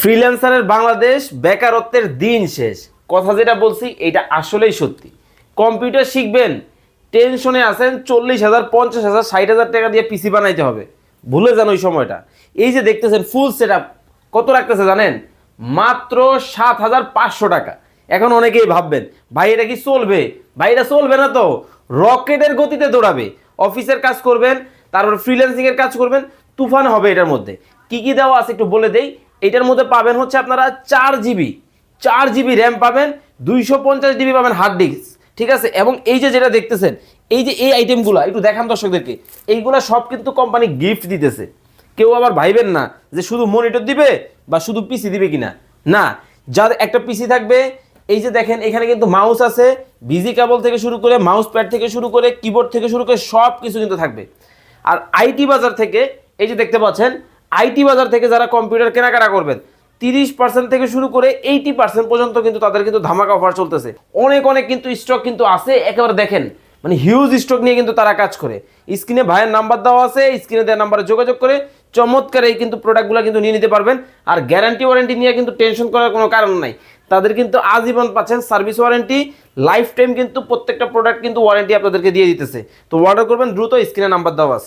ফ্রিল্যান্সারের বাংলাদেশ বেকারত্বের দিন শেষ। কথা যেটা বলছি, এটা আসলেই সত্যি। কম্পিউটার শিখবেন, টেনশনে আছেন, চল্লিশ হাজার, পঞ্চাশ হাজার, ষাট হাজার টাকা দিয়ে পিসি বানাইতে হবে। ভুলে যান ওই সময়টা। এই যে দেখতেছেন, ফুল সেট কত রাখতেছে জানেন? মাত্র সাত হাজার পাঁচশো টাকা। এখন অনেকেই ভাববেন, ভাই, এটা কি চলবে? ভাই, এটা চলবে না তো। রকেটের গতিতে দৌড়াবে। অফিসের কাজ করবেন, তারপর ফ্রিল্যান্সিংয়ের কাজ করবেন, তুফান হবে এটার মধ্যে। কি কি দেওয়া আছে একটু বলে দেই। এটার মধ্যে পাবেন হচ্ছে আপনারা চার জিবি চার জিবি র্যাম পাবেন, দুইশো পঞ্চাশ জিবি পাবেন হার্ড ডিস্ক, ঠিক আছে? এবং এই যে যেটা দেখতেছেন, এই যে এই আইটেমগুলো একটু দেখান দর্শকদেরকে, এইগুলা সব কিন্তু কোম্পানি গিফট দিতেছে। কেউ আবার ভাইবেন না যে শুধু মনিটর দিবে বা শুধু পিসি দিবে কিনা। না, যার একটা পিসি থাকবে, এই যে দেখেন, এখানে কিন্তু মাউস আছে বিজি কেবল থেকে শুরু করে মাউস প্যাড থেকে শুরু করে কিবোর্ড থেকে শুরু করে সব কিছু কিন্তু থাকবে। আর আইটি বাজার থেকে, এই যে দেখতে পাচ্ছেন আইটি বাজার থেকে যারা কম্পিউটার কেনাকাটা করবেন, তিরিশ পার্সেন্ট থেকে শুরু করে এইটি পার্সেন্ট পর্যন্ত কিন্তু তাদের কিন্তু ধামাকা অফার চলতেছে। অনেক অনেক কিন্তু স্টক কিন্তু আছে, একেবারে দেখেন মানে হিউজ স্টক নিয়ে কিন্তু তারা কাজ করে। স্ক্রিনে ভাইয়ের নাম্বার দেওয়া আছে, স্ক্রিনে দেওয়া নাম্বারে যোগাযোগ করে চমৎকার এই কিন্তু প্রোডাক্টগুলো কিন্তু নিয়ে নিতে পারবেন। আর গ্যারান্টি ওয়ারেন্টি নিয়ে কিন্তু টেনশন করার কোনো কারণ নাই। তাদের কিন্তু আজীবন পাচ্ছেন সার্ভিস ওয়ারেন্টি লাইফ টাইম কিন্তু প্রত্যেকটা প্রোডাক্ট কিন্তু ওয়ারেন্টি আপনাদেরকে দিয়ে দিতেছে। তো অর্ডার করবেন, দ্রুত স্ক্রিনে নাম্বার দেওয়া আছে।